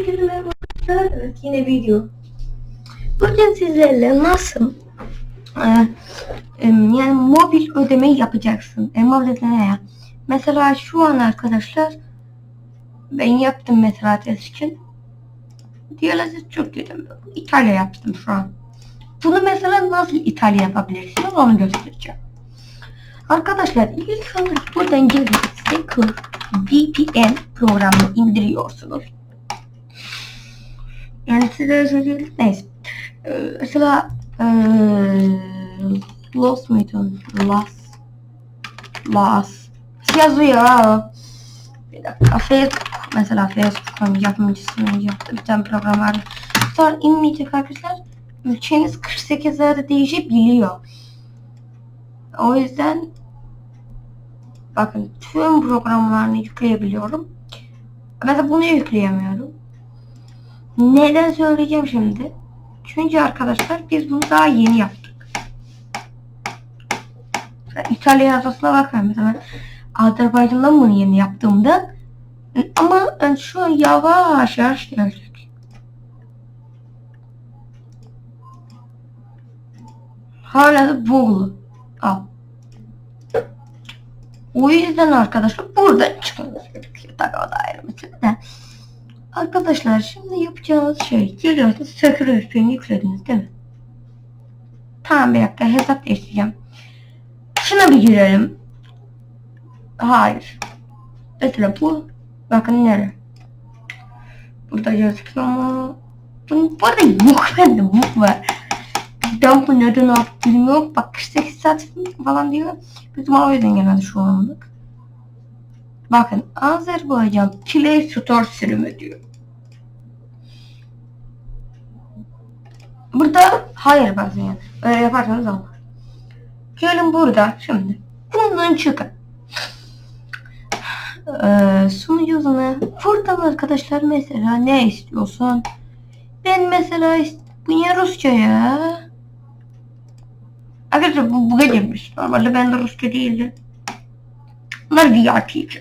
Herkese merhaba. Evet yine video. Bugün sizlerle nasıl e, e, yani mobil ödeme yapacaksın. E, mobil ödeme ya. Mesela şu an arkadaşlar ben yaptım mesela test için. Diğerleri çok dedim. İtalya yaptım şu an. Bunu mesela nasıl İtalya yapabilirsiniz onu göstereceğim. Arkadaşlar ilk olarak buradan gelip Secure VPN programını indiriyorsunuz. Yani size söyleyeyim. Neyse. Ee, mesela ee, Lost muydu? Lost. Lost. Yazıyor. Bir dakika. Facebook. Mesela Facebook'un yapımcısının yaptığı bir tane program var. Sonra inmeyecek arkadaşlar. Ülkeniz 48 ayda değişebiliyor. O yüzden bakın tüm programlarını yükleyebiliyorum. Mesela bunu yükleyemiyorum. Neden söyleyeceğim şimdi? Çünkü arkadaşlar biz bunu daha yeni yaptık. İtalya yazısına bakın mesela Azerbaycan'dan bunu yeni yaptığımda ama yani şu an yavaş yavaş gelecek. Hala da bug'lu. Al. O yüzden arkadaşlar buradan çıkmamız gerekiyor. Tabii o da ayrı mesele. Arkadaşlar şimdi yapacağınız şey geliyorsunuz Secure VPN'i yüklediniz değil mi? Tamam bir dakika hesap değiştireceğim. Şuna bir girelim. Hayır. Mesela bu bakın nere? Burada gözüküyor? Bunun bu arada yok bende yok var. Ben bu neden bilmiyorum. Bak 48 saat falan diyor. Bizim o yüzden genelde şu anlık. Bakın Azerbaycan Play Store sürümü diyor. Burada hayır bazen yani. Öyle yaparsanız olmaz. Gelin burada şimdi. Bundan çıkın. Ee, sunucusuna buradan arkadaşlar mesela ne istiyorsan ben mesela bu niye Rusça ya? Arkadaşlar bu buga girmiş. Normalde bende Rusça değildi. Bunlar VIP için.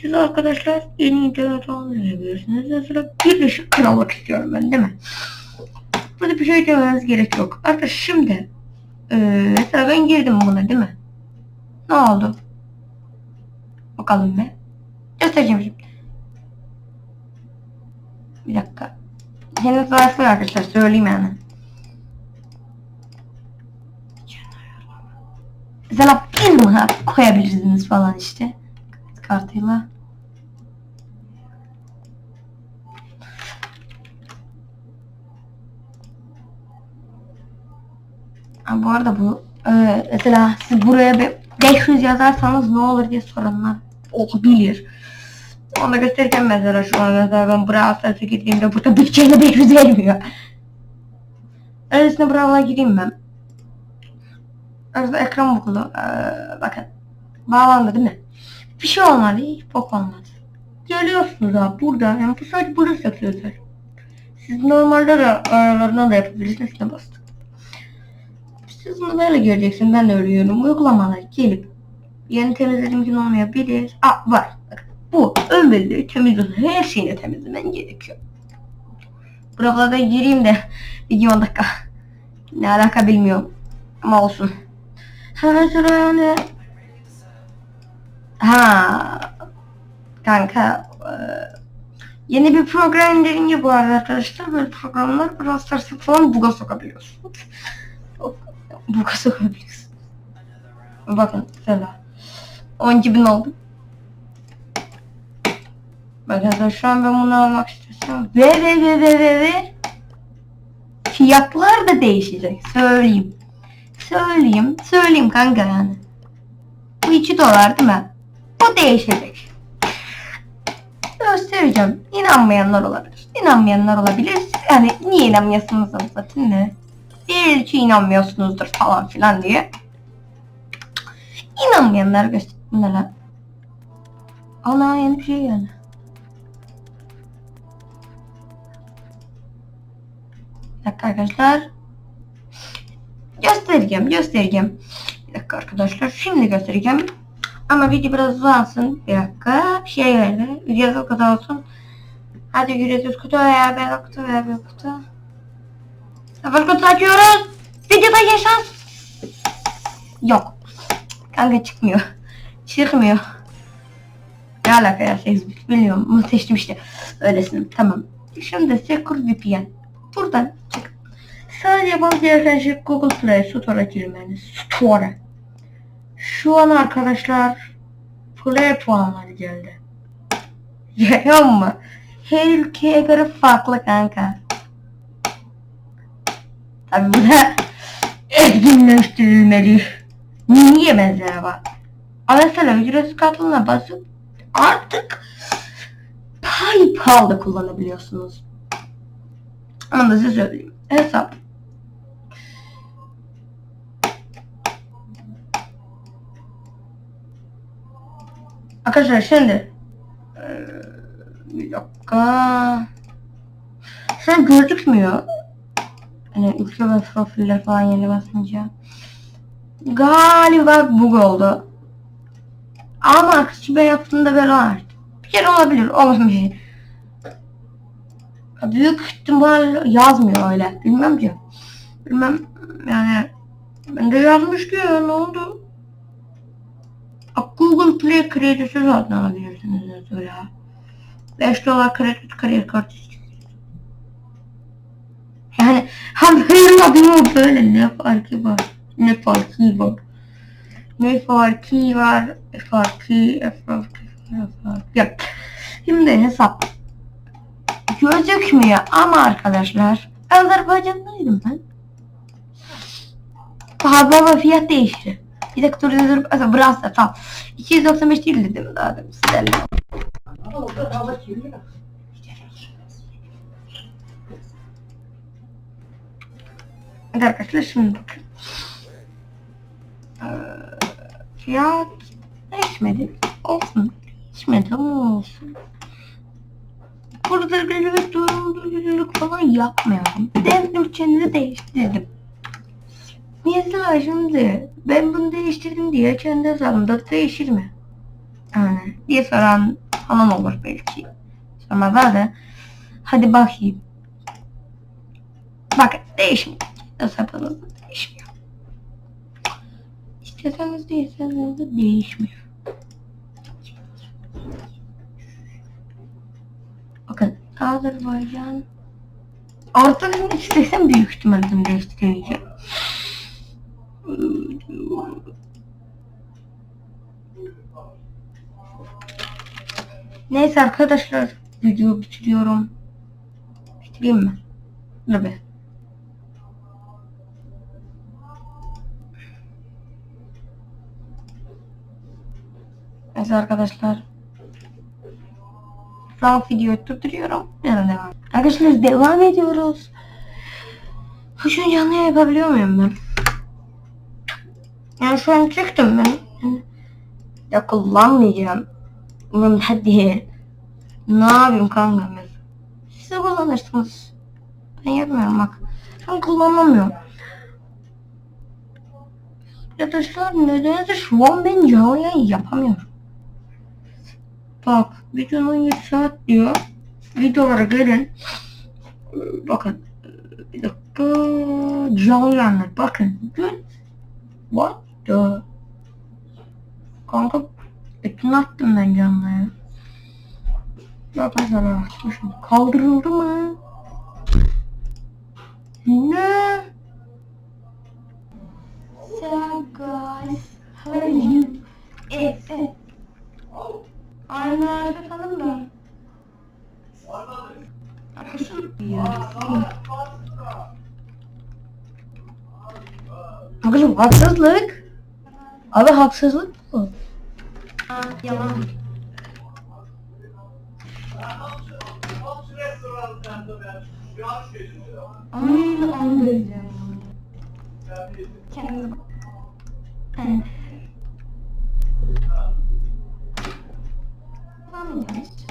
Siz arkadaşlar yeni internet almayabilirsiniz. Mesela birleşik krallık istiyorum ben değil mi? Burada bir şey demeniz gerek yok. Arkadaşlar şimdi ee, mesela ben girdim buna değil mi? Ne oldu? Bakalım be. Göstereceğim şimdi. Bir dakika. Henüz varsın arkadaşlar söyleyeyim yani. Mesela bir mi koyabilirsiniz falan işte. Kartıyla. Ha, bu arada bu e, mesela siz buraya bir 500 yazarsanız ne olur diye soranlar olabilir. Onu gösterirken mesela şu an mesela ben Brawl Stars'a girdiğimde burada bütçeyle 500 gelmiyor. Öylesine Brawl'a gireyim ben. Arada ekran bukulu. Ee, bakın. Bağlandı değil mi? Bir şey olmadı. Hiç bok olmadı. Geliyorsunuz abi burada. Yani bu sadece burası yapıyorlar. Siz normalde de aralarına da yapabilirsiniz. Ne bastık. Siz bunu böyle göreceksin. Ben de örüyorum. Uygulamalar gelip yeni temizlediğim gün olmayabilir. Aa var. Bakın. Bu ön belleği temizliyor. Her şeyini temizlemen gerekiyor. Buralara gireyim de video 10 dakika. Ne alaka bilmiyorum. Ama olsun. Mesela yani Ha kanka e, yeni bir program indirince bu arada arkadaşlar böyle programlar Brawl Stars'ı falan buga sokabiliyorsunuz. buga sokabiliyorsunuz. Bakın mesela 12 bin oldu. Bakın şu an ben bunu almak istiyorsam ve ve ve ve ve ve fiyatlar da değişecek söyleyeyim. Söyleyeyim, söyleyeyim kanka yani. Bu 2 dolar değil mi? Bu değişecek. Göstereceğim. İnanmayanlar olabilir. İnanmayanlar olabilir. Yani niye inanmıyorsunuz zaten ne? Belki inanmıyorsunuzdur falan filan diye. İnanmayanlar göstermeler. Ana yeni bir şey geldi. Bir dakika arkadaşlar. Göstereceğim, göstereceğim. Bir dakika arkadaşlar, şimdi göstereceğim. Ama video biraz uzansın. Bir dakika, bir şey verdi. O kadar olsun. Hadi ücretsiz kutu veya bir kutu veya bir kutu. Sıfır kutu açıyoruz. Videoda yaşan. Yok. Kanka çıkmıyor. Çıkmıyor. Ne alaka ya Facebook biliyorum ama seçtim işte öylesine tamam. Şimdi Secure VPN. Buradan çık. Sadece yapmamız gereken şey Google Play Store'a girmeniz. Store. Şu an arkadaşlar Play puanları geldi. Görüyor musun? Her ülkeye göre farklı kanka. Tabi bu da etkinleştirilmeli. Niye mesela bak? Mesela ücretsiz kartına basıp artık PayPal'da kullanabiliyorsunuz. Ama da size söyleyeyim. Hesap. Arkadaşlar şimdi eee, bir dakika şu an gözükmüyor. Hani ülke ve profiller falan yeni basınca. Galiba bug oldu. Ama aksi ben yaptığımda böyle var. Bir kere olabilir. Şey. Büyük ihtimal yazmıyor öyle. Bilmem ki. Bilmem yani ben de yazmış ya, ne oldu? Google Play kredisi zaten alabilirsiniz mesela. 5 dolar kredi kredi kartı. Yani böyle yapıyor böyle ne farkı var? Ne farkı var? Ne farkı var? Farkı, farkı, farkı. Ya, Şimdi hesap gözükmüyor ama arkadaşlar Azerbaycan'daydım ben. Pardon fiyat değişti. Bir dakika dur dur dur. Burası tamam. 295 değildi değil mi daha demin sizlerle. Evet arkadaşlar şimdi bakın. Ee, fiyat değişmedi. Olsun. Değişmedi ama olsun. Burada gülük durumluluk falan yapmıyorum. Ben ülkenizi değiştirdim. Mesela şimdi ben bunu değiştirdim diye kendi hesabımda değişir mi? Yani diye soran falan olur belki. Sormazlar da. Hadi bakayım. Bak değişmiyor. Hesabınız değişmiyor. İsteseniz değilseniz de değişmiyor. Bakın Azerbaycan Artık istesem büyük ihtimalle bunu değiştiremeyeceğim. Neyse arkadaşlar video bitiriyorum. Bitireyim mi? Be. Neyse arkadaşlar. An videoyu durduruyorum. Yarın devam. Arkadaşlar devam ediyoruz. Şu an canlı yapabiliyor muyum ben? Yani şu an çıktım ben. Ya kullanmayacağım. Umurumda değil. Ne yapayım kanka ben? Siz kullanırsınız. Ben yapmıyorum bak. Ben kullanamıyorum. Arkadaşlar nedense şu an ben yayın yapamıyorum. Bak videonun 17 saat diyor. Videolara gelin. Bakın. Bir dakika. Canlı yayınlar. Bakın. What the? Kanka. Bütün attım ben canlıya. Bak mesela açmışım. Kaldırıldı mı? Ne? So guys, how are you? It's Aynı arada kalın mı? Arkadaşım. Arkadaşım haksızlık. Abi haksızlık. Aa, yalan. Kendinize bak. Evet.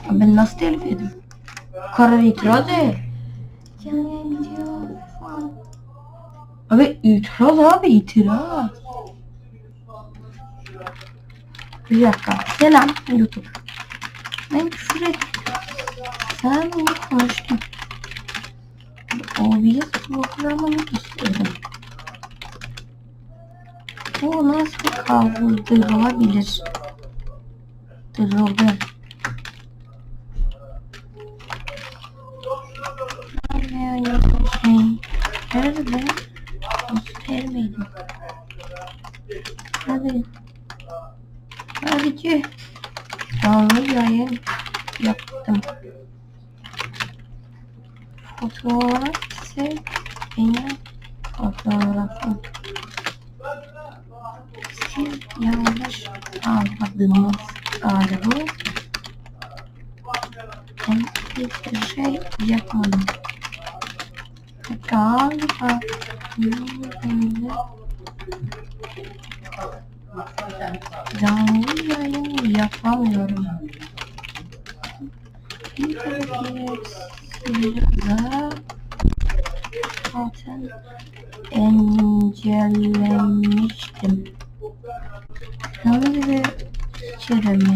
Abi Ben nasıl telif yedim? Karar itiraz et. Falan. Abi itiraz abi itiraz. Bir dakika. Selam YouTube. Ben küfür et. Ben bunu konuştum. OBS programını istedim. Bu nasıl kaldırılabilir? Dırıldı. Şey, nerede? Göstermedim. Hadi. Ki. Canlı yayın yaptım. Fotoğraf ise benim fotoğrafım. Siz yanlış anladınız galiba. Ben hiçbir şey yapmadım. Galiba yolunda canlı yayın yapamıyorum. Bir sırada zaten engellemiştim. Hızlı çirimi.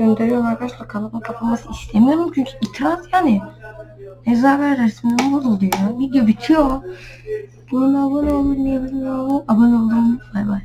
Gönderiyorum arkadaşlar kanalıma kapanması istemiyorum çünkü itiraz yani. Nezaket resmim bozuldu ya. Video bitiyor. Buna abone olun diye. Abone olun. Bay bay.